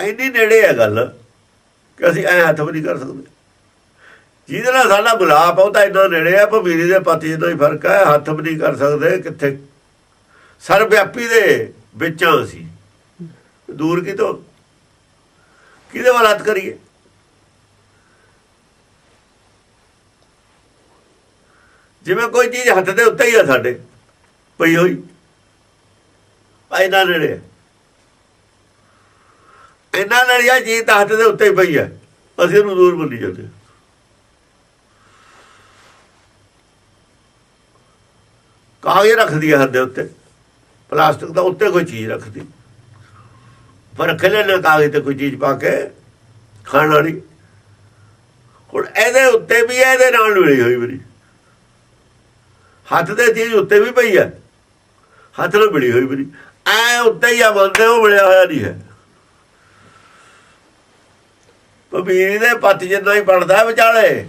ਇੰਨੀ ਨੇੜੇ ਹੈ ਗੱਲ ਕਿ ਅਸੀਂ ਐ ਹੱਥ ਵੀ ਨਹੀਂ ਕਰ ਸਕਦੇ। ਜਿਹਦੇ ਨਾਲ ਸਾਡਾ ਗੁਲਾਬ ਆ, ਉਹ ਤਾਂ ਇੰਨਾ ਨੇੜੇ ਆ ਭਵੀਰੀ ਦੇ ਪਤੀ ਜਿੰਨਾ ਹੀ ਫ਼ਰਕ ਹੈ ਹੱਥ ਵੀ ਨਹੀਂ ਕਰ ਸਕਦੇ ਕਿੱਥੇ। ਸਰਵ ਵਿਆਪੀ ਦੇ ਵਿੱਚਾਂ ਅਸੀਂ। ਦੂਰ ਕਿਤੋਂ? ਕਿਹਦੇ ਵੱਲ ਹੱਥ ਕਰੀਏ? ਜਿਵੇਂ ਕੋਈ ਚੀਜ਼ ਹੱਥ ਦੇ ਉੱਤੇ ਹੀ ਆ ਸਾਡੇ, ਪਈ ਹੋਈ। ਐਨਾ ਨੇੜੇ ਹੈ। ਇੰਨਾ ਨੇੜੇ ਚੀਜ਼ ਤਾਂ ਹੱਥ ਦੇ ਉੱਤੇ ਪਈ ਹੈ। ਅਸੀਂ ਉਹਨੂੰ ਦੂਰ ਮੰਨੀ ਜਾਂਦੇ ਕਾਗਜ਼ ਰੱਖਦੀ ਹੈ ਹੱਥ ਦੇ ਉੱਤੇ। ਪਲਾਸਟਿਕ ਦਾ ਉੱਤੇ ਕੋਈ ਚੀਜ਼ ਰੱਖਦੀ। ਪਰ ਰੱਖ ਲੈਣਾ ਕਾਗਜ਼ ਤੇ ਕੋਈ ਚੀਜ਼ ਪਾ ਕੇ ਖਾਣ ਵਾਲੀ। ਹੁਣ ਇਹਦੇ ਉੱਤੇ ਵੀ ਹੈ, ਇਹਦੇ ਨਾਲ ਮਿਲੀ ਹੋਈ ਮੇਰੀ। ਹੱਥ ਦੇ ਚੀਜ਼ ਉੱਤੇ ਵੀ ਪਈ ਹੈ। ਹੱਥ ਨਾਲ ਮਿਲੀ ਹੋਈ ਮੇਰੀ। ਐ ਉੱਤੇ ਹੀ ਆ ਬੰਦੇ ਉਹ ਮਿਲਿਆ ਹੋਇਆ ਨਹੀਂ ਹੈ। ਪਬੀਰੀ ਦੇ ਪੱਤ ਜਿੰਨਾ ਹੀ ਬਣਦਾ ਵਿਚਾਲੇ।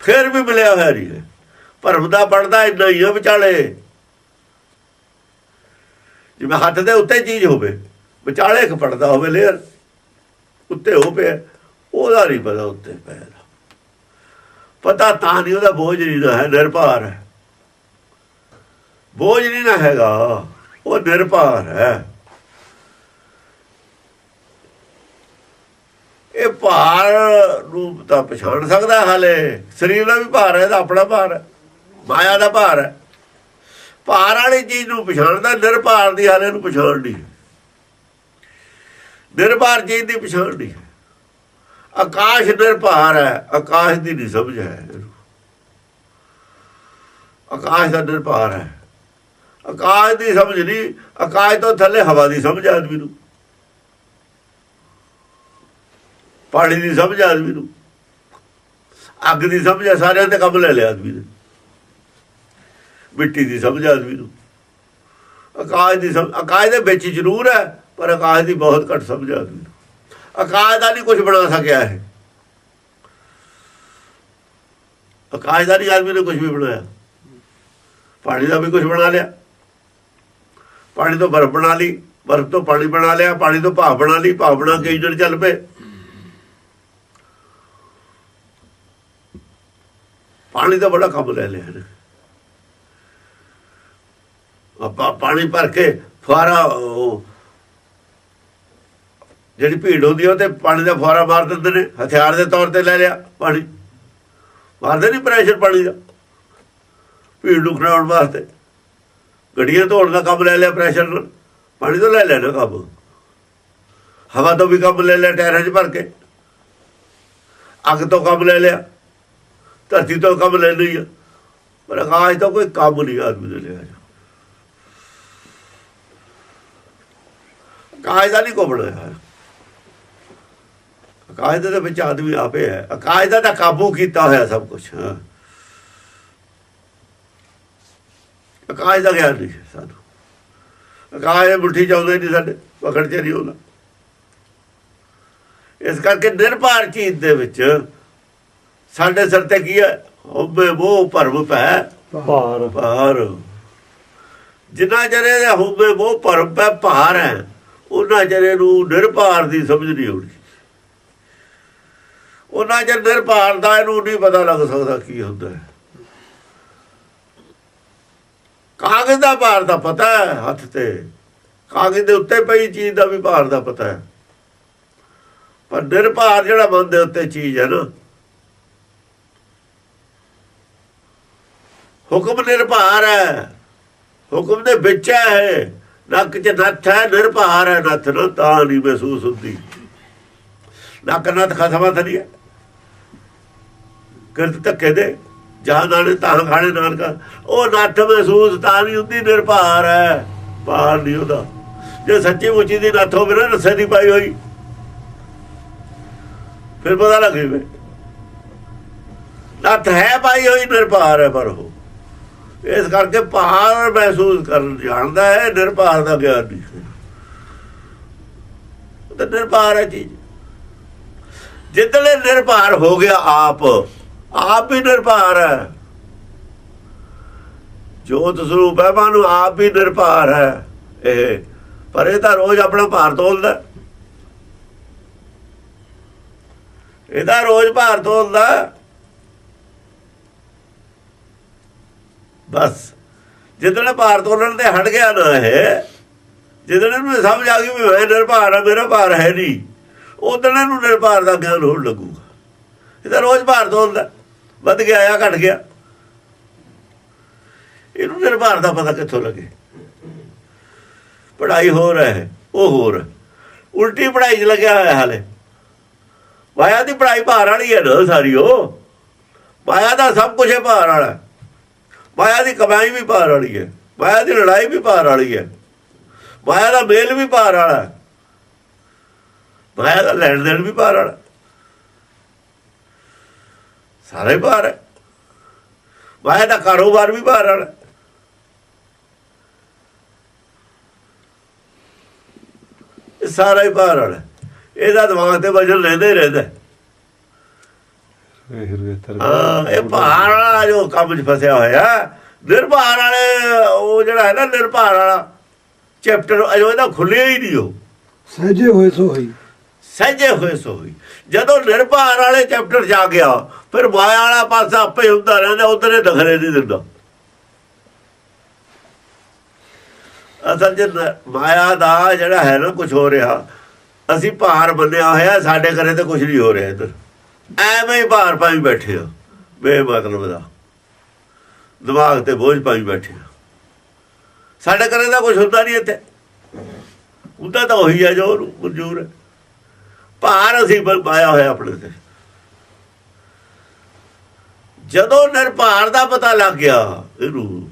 ਫਿਰ ਵੀ ਮਿਲਿਆ ਹੋਇਆ ਨਹੀਂ ਭਰਮ ਦਾ ਬਣਦਾ ਇੰਨਾ ਹੀ ਆ ਵਿਚਾਲੇ। ਜਿਵੇਂ ਹੱਥ ਦੇ ਉੱਤੇ ਚੀਜ਼ ਹੋਵੇ, ਵਿਚਾਲੇ ਇੱਕ ਹੋਵੇ ਲੇਅਰ, ਉੱਤੇ ਹੋ ਪਿਆ, ਉਹਦਾ ਨਹੀਂ ਪਤਾ ਉੱਤੇ ਪਿਆ ਪਤਾ ਤਾਂ ਨਹੀਂ ਉਹਦਾ ਬੋਝ ਨਹੀਂ ਨਾ ਹੈ, ਨਿਰਭਾਰ ਹੈ। ਬੋਝ ਨਹੀਂ ਨਾ ਹੈਗਾ, ਉਹ ਨਿਰਭਾਰ ਹੈ। ਇਹ ਭਾਰ ਨੂੰ ਤਾਂ ਪਛਾਣ ਸਕਦਾ ਹਾਲੇ। ਸਰੀਰ ਦਾ ਵੀ ਭਾਰ ਹੈ, ਇਹਦਾ ਆਪਣਾ ਭਾਰ ਹੈ, ਮਾਇਆ ਦਾ ਭਾਰ ਹੈ। ਭਾਰ ਵਾਲੀ ਚੀਜ਼ ਨੂੰ ਪਛਾਣਦਾ, ਨਿਰਭਾਰ ਦੀ ਹਾਲੇ ਨੂੰ ਪਛਾਣ ਨਹੀਂ। ਨਿਰਭਰ ਚੀਜ਼ ਦੀ ਪਛਾਣ ਨਹੀਂ। ਆਕਾਸ਼ ਨਿਰਭਾਰ ਹੈ, ਆਕਾਸ਼ ਦੀ ਨਹੀਂ ਸਮਝ ਹੈ ਇਹਨੂੰ। ਆਕਾਸ਼ ਦਾ ਨਿਰਭਾਰ ਹੈ। ਆਕਾਸ਼ ਦੀ ਸਮਝ ਨਹੀਂ, ਆਕਾਸ਼ ਤੋਂ ਥੱਲੇ ਹਵਾ ਦੀ ਸਮਝ ਆਦਮੀ ਨੂੰ। ਪਾਣੀ ਦੀ ਸਮਝ ਆਦਮੀ ਨੂੰ। ਅੱਗ ਦੀ ਸਮਝ ਆ, ਸਾਰਿਆਂ ਤੇ ਕੰਮ ਲੈ ਲਿਆ ਆਦਮੀ ਨੇ। ਮਿੱਟੀ ਦੀ ਸਮਝ ਆਦਮੀ ਨੂੰ। ਆਕਾਸ਼ ਦੀ ਸਮਝ, ਆਕਾਸ਼ ਦੇ ਵਿੱਚ ਜ਼ਰੂਰ ਹੈ, ਪਰ ਆਕਾਸ਼ ਦੀ ਬਹੁਤ ਘੱਟ ਸਮਝ ਆਦਮੀ ਨੂੰ। ਆਕਾਸ਼ ਦਾ ਨਹੀਂ ਕੁਝ ਬਣਾ ਸਕਿਆ ਹੈ ਆਕਾਸ਼ ਦਾ ਨਹੀਂ ਆਦਮੀ ਨੇ ਕੁਝ ਵੀ ਬਣਾਇਆ। ਪਾਣੀ ਦਾ ਵੀ ਕੁਝ ਬਣਾ ਲਿਆ। ਪਾਣੀ ਤੋਂ ਬਰਫ਼ ਬਣਾ ਲਈ, ਬਰਫ਼ ਤੋਂ ਪਾਣੀ ਬਣਾ ਲਿਆ, ਪਾਣੀ ਤੋਂ ਭਾਵ ਬਣਾ ਲਈ ਭਾਵ ਬਣਾ ਕੇ ਇੰਜਣ ਚੱਲ ਪਏ। ਪਾਣੀ ਦਾ ਬੜਾ ਕੰਮ ਲੈ ਲਿਆ ਨੇ ਆਪਾਂ ਪਾਣੀ ਭਰ ਕੇ ਫੁਆਰਾ ਉਹ ਜਿਹੜੀ ਭੀੜ ਹੁੰਦੀ ਉਹ ਤੇ ਪਾਣੀ ਦਾ ਫੁਆਰਾ ਮਾਰ ਦਿੰਦੇ ਨੇ। ਹਥਿਆਰ ਦੇ ਤੌਰ ਤੇ ਲੈ ਲਿਆ ਪਾਣੀ। ਮਾਰਦੇ ਨਹੀਂ ਪ੍ਰੈਸ਼ਰ ਪਾਣੀ ਦਾ। ਭੀੜ ਨੂੰ ਖੜਾਉਣ ਵਾਸਤੇ। ਗੱਡੀਆਂ ਧੋਣ ਦਾ ਕੰਮ ਲੈ ਲਿਆ ਪ੍ਰੈਸ਼ਰ ਪਾਣੀ ਤੋਂ ਲੈ ਲੈਣਾ ਕੰਮ। ਹਵਾ ਤੋਂ ਵੀ ਕੰਮ ਲੈ ਲਿਆ, ਟਾਇਰਾਂ 'ਚ ਭਰ ਕੇ। ਅੱਗ ਤੋਂ ਕੰਮ ਲੈ ਲਿਆ। ਧਰਤੀ ਤੋਂ ਕੰਮ ਲੈ ਲਈ ਆ। ਪਰ ਆਕਾਸ਼ ਦਾ ਕੋਈ ਕੰਮ ਨਹੀਂ ਆਦਮੀ ਨੇ ਲਿਆ। ਆਕਾਸ਼ ਦਾ ਨਹੀਂ ਕੋ ਬਣਾਇਆ ਆਕਾਸ਼ ਦੇ ਤਾਂ ਵਿੱਚ ਆਦਮੀ ਆਪੇ ਹੈ। ਆਕਾਸ਼ ਦਾ ਤਾਂ ਕਾਬੂ ਕੀਤਾ ਹੋਇਆ ਸਭ ਕੁਝ ਆਕਾਸ਼ ਦਾ ਗਿਆਨ ਨਹੀਂ ਸਾਨੂੰ। ਆਕਾਸ਼ ਦੇ ਮੁੱਠੀ ਚਾਉਂਦੇ ਨਹੀਂ ਸਾਡੇ ਪਕੜ ਚ ਨਹੀਂ ਆਉਂਦਾ। ਇਸ ਕਰਕੇ ਨਿਰਭਰ ਚੀਜ਼ ਦੇ ਵਿੱਚ ਸਾਡੇ ਸਿਰ ਤੇ ਕੀ ਹੈ? ਹੋਵੇ ਉਹ ਭਰਮ ਪੈ। ਭਾਰ। ਭਾਰ। ਜਿੰਨਾ ਚਿਰ ਦੇ ਹੋਵੇ ਉਹ ਭਰਮ ਪੈ ਭਾਰ ਹੈ ਉਹਨਾਂ ਚਿਰ ਨੂੰ ਨਿਰਭਰ ਦੀ ਸਮਝ ਨਹੀਂ ਆਉਣੀ। ਉਹਨਾਂ ਚਿਰ ਨਿਰਭਰ ਦਾ ਇਹਨੂੰ ਨਹੀਂ ਪਤਾ ਲੱਗ ਸਕਦਾ ਕੀ ਹੁੰਦਾ ਹੈ। ਕਾਗਜ਼ ਦਾ ਭਾਰ ਦਾ ਪਤਾ ਹੈ ਹੱਥ ਤੇ। ਕਾਗਜ਼ ਦੇ ਉੱਤੇ ਪਈ ਚੀਜ਼ ਦਾ ਵੀ ਭਾਰ ਦਾ ਪਤਾ ਹੈ। ਪਰ ਨਿਰਭਰ ਜਿਹੜਾ ਮਨ ਦੇ ਉੱਤੇ ਚੀਜ਼ ਹੈ ਨਾ ਹੁਕਮ ਨਿਰਭਰ ਹੈ। ਹੁਕਮ ਦੇ ਵਿੱਚ ਹੈ। ਨੱਕ 'ਚ ਨੱਥ ਹੈ, ਨਿਰਭਾਰ ਹੈ। ਨੱਥ ਨੂੰ ਤਾਂ ਨਹੀਂ ਮਹਿਸੂਸ ਹੁੰਦੀ। ਨੱਕ ਨੱਥ ਖਸਮਾ ਥਰੀ ਹੈ। ਕਿਰਤ ਧੱਕੇ ਦੇ ਜਹਾਂ ਨਾਲੇ ਤਾਂ ਖਾਣੇ ਨਾਨਕਾ। ਉਹ ਨੱਥ ਮਹਿਸੂਸ ਤਾਂ ਨਹੀਂ ਹੁੰਦੀ, ਨਿਰਭਾਰ ਹੈ। ਭਾਰ ਨਹੀਂ ਉਹਦਾ। ਜੇ ਸੱਚੀ ਮੁੱਚੀ ਦੀ ਨੱਥ ਹੋਵੇ ਨਾ, ਰਸੇ ਦੀ ਪਾਈ ਹੋਈ। ਫਿਰ ਪਤਾ ਲੱਗੇ ਵੇ ਨੱਥ ਹੈ ਪਾਈ ਹੋਈ, ਨਿਰਭਾਰ ਹੈ ਪਰ ਉਹ। ਇਸ ਕਰਕੇ ਭਾਰ ਮਹਿਸੂਸ ਕਰਨ ਜਾਣਦਾ ਹੈ, ਨਿਰਭਾਰ ਦਾ ਗਿਆਨ ਨਹੀਂ ਤਾਂ ਨਿਰਭਾਰ ਹੈ ਚੀਜ਼। ਜਿੱਦਲੇ ਨਿਰਭਾਰ ਹੋ ਗਿਆ ਆਪ ਆਪ ਹੀ ਨਿਰਭਾਰ ਹੈ। ਜੋਤ ਸਰੂਪ ਹੈ, ਮਾਨੂੰ ਆਪ ਹੀ ਨਿਰਭਾਰ ਹੈ ਇਹ। ਪਰ ਇਹ ਤਾਂ ਰੋਜ਼ ਆਪਣਾ ਭਾਰ ਤੋਲਦਾ ਇਹਦਾ ਰੋਜ਼ ਭਾਰ ਤੋਲਦਾ ਬਸ। ਜਿੱਦਣ ਭਾਰ ਤੋਲਣ ਤੇ ਹਟ ਗਿਆ ਨਾ ਇਹ, ਜਿੱਦਣ ਇਹਨੂੰ ਸਮਝ ਆ ਗਈ ਵੀ ਮੈਂ ਨਿਰਭਾਰ ਆ, ਮੇਰਾ ਭਾਰ ਹੈ ਨਹੀਂ, ਉਦੋਂ ਇਹਨੂੰ ਨਿਰਭਾਰ ਦਾ ਗਿਆਨ ਹੋਣ ਲੱਗੂਗਾ। ਇਹ ਤਾਂ ਰੋਜ਼ ਭਾਰ ਤੋਲਦਾ ਵੱਧ ਗਿਆ ਆ ਘਟ ਗਿਆ। ਇਹਨੂੰ ਨਿਰਭਾਰ ਦਾ ਪਤਾ ਕਿੱਥੋਂ ਲੱਗੇ। ਪੜਾਈ ਹੋ ਰਿਹਾ ਹੈ, ਉਹ ਹੋਰ। ਉਲਟੀ ਪੜਾਈ 'ਚ ਲੱਗਿਆ ਹੋਇਆ ਹਾਲੇ। ਮਾਇਆ ਦੀ ਪੜਾਈ ਭਾਰ ਵਾਲੀ ਹੈ ਨਾ ਸਾਰੀ ਉਹ। ਮਾਇਆ ਦਾ ਸਭ ਕੁਝ ਹੈ ਭਾਰ ਵਾਲਾ। ਮਾਇਆ ਦੀ ਕਮਾਈ ਵੀ ਭਾਰ ਵਾਲੀ ਹੈ, ਮਾਇਆ ਦੀ ਲੜਾਈ ਵੀ ਭਾਰ ਵਾਲੀ ਹੈ, ਮਾਇਆ ਦਾ ਮੇਲ ਵੀ ਭਾਰ ਵਾਲਾ ਹੈ, ਮਾਇਆ ਦਾ ਲੈਣ ਦੇਣ ਵੀ ਭਾਰ ਵਾਲਾ ਸਾਰੇ ਭਾਰ ਹੈ। ਮਾਇਆ ਦਾ ਕਾਰੋਬਾਰ ਵੀ ਭਾਰ ਵਾਲਾ ਇਹ ਸਾਰਾ ਹੀ ਭਾਰ ਵਾਲਾ ਇਹਦਾ ਦਿਮਾਗ ਤੇ ਵਜਨ ਰਹਿੰਦਾ ਹੀ ਰਹਿੰਦਾ ਹੈ। ਇਹ ਭਾਰ ਵਾਲਾ ਜੋ ਕੰਮ 'ਚ ਫਸਿਆ ਹੋਇਆ ਨਿਰਭਾਰ ਵਾਲੇ ਉਹ ਜਿਹੜਾ ਹੈ ਨਾ ਨਿਰਭਾਰ ਵਾਲਾ ਚੈਪਟਰ ਅਜੋ ਇਹਦਾ ਖੁੱਲਿਆ ਹੀ ਨਹੀਂ ਉਹ। ਸਹਜੇ ਹੋਏ ਸੋ ਹੋਈ। ਸਹਿਜੇ ਹੋਏ ਸੋਈ ਜਦੋਂ ਨਿਰਭਾਰ ਵਾਲੇ ਚੈਪਟਰ ਜਾ ਗਿਆ ਫਿਰ ਮਾਇਆ ਵਾਲਾ ਪਾਸਾ ਆਪੇ ਹੁੰਦਾ ਰਹਿੰਦਾ ਉਧਰ ਇਹ ਦਖਲੇ ਨਹੀਂ ਦਿੰਦਾ। ਅਸਲ ਚ ਨ- ਮਾਇਆ ਦਾ ਜਿਹੜਾ ਹੈ ਨਾ ਕੁਝ ਹੋ ਰਿਹਾ ਅਸੀਂ ਭਾਰ ਬੰਨਿਆ ਹੋਇਆ ਸਾਡੇ ਘਰੇ ਤੇ ਕੁਝ ਨਹੀਂ ਹੋ ਰਿਹਾ ਇੱਧਰ। ਐਵੇਂ ਹੀ ਭਾਰ ਪਾਈ ਬੈਠੇ ਆ ਬੇਮਤਲਬ ਦਾ। ਦਿਮਾਗ ਤੇ ਬੋਝ ਪਾਈ ਬੈਠੇ ਆ ਸਾਡੇ ਘਰੇ ਦਾ ਕੁਝ ਹੁੰਦਾ ਨਹੀਂ ਇੱਥੇ। ਹੁੰਦਾ ਤਾਂ ਉਹੀ ਹੈ ਜੋ ਉਹਨੂੰ ਮਨਜ਼ੂਰ ਹੈ। ਭਾਰ ਅਸੀਂ ਪਾਇਆ ਹੋਇਆ ਆਪਣੇ ਤੇ। ਜਦੋਂ ਨਿਰਭਾਰ ਦਾ ਪਤਾ ਲੱਗ ਗਿਆ ਇਹਨੂੰ,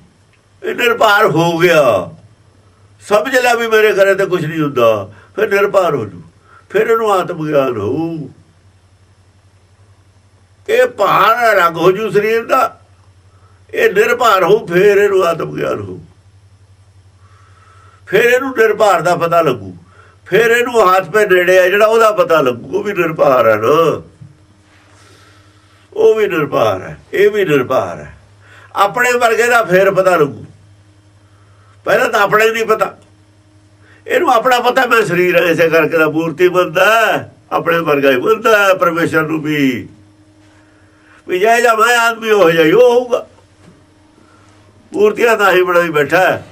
ਇਹ ਨਿਰਭਾਰ ਹੋ ਗਿਆ। ਸਮਝ ਲਿਆ ਵੀ ਮੇਰੇ ਘਰੇ ਤੇ ਕੁਝ ਨਹੀਂ ਹੁੰਦਾ। ਫਿਰ ਨਿਰਭਾਰ ਹੋ ਜੂ। ਫਿਰ ਇਹਨੂੰ ਆਤਮ ਗਿਆਨ ਹੋਊ। ਇਹ ਭਾਰ ਰੰਗ ਹੋ ਜੂ ਸਰੀਰ ਦਾ। ਇਹ ਨਿਰਭਾਰ ਹੋ ਫੇਰ ਇਹਨੂੰ ਆਤਮ ਗਿਆਨ ਹੋਊ। ਫਿਰ ਇਹਨੂੰ ਨਿਰਭਾਰ ਦਾ ਪਤਾ ਲੱਗੂ। ਫਿਰ ਇਹਨੂੰ ਹੱਥ ਪੇ ਨੇੜੇ ਆ ਜਿਹੜਾ ਉਹਦਾ ਪਤਾ ਲੱਗੂ। ਉਹ ਵੀ ਨਿਰਭਾਰ ਹੈ ਨਾ। ਉਹ ਵੀ ਨਿਰਭਾਰ ਹੈ ਇਹ ਵੀ ਨਿਰਭਾਰ ਹੈ ਆਪਣੇ ਵਰਗੇ ਦਾ ਫੇਰ ਪਤਾ ਲੱਗੂ। ਪਹਿਲਾਂ ਤਾਂ ਆਪਣੇ ਨਹੀਂ ਪਤਾ। ਇਹਨੂੰ ਆਪਣਾ ਪਤਾ ਮੈਂ ਸਰੀਰ ਹਾਂ, ਇਸੇ ਕਰਕੇ ਦਾ ਮੂਰਤੀ ਬੰਦਾ ਆਪਣੇ ਵਰਗਾ ਹੀ ਬੰਦਾ ਪਰਮੇਸ਼ਰ ਨੂੰ ਵੀ। ਵੀ ਜੇ ਜਾ ਮੈਂ ਆਦਮੀ ਹੋ ਜਾਈ, ਉਹ ਹੋਊਗਾ ਪੂਰਤੀਆਂ ਤਾਂ ਹੀ ਬਣਾਈ ਬੈਠਾ ਹੈ।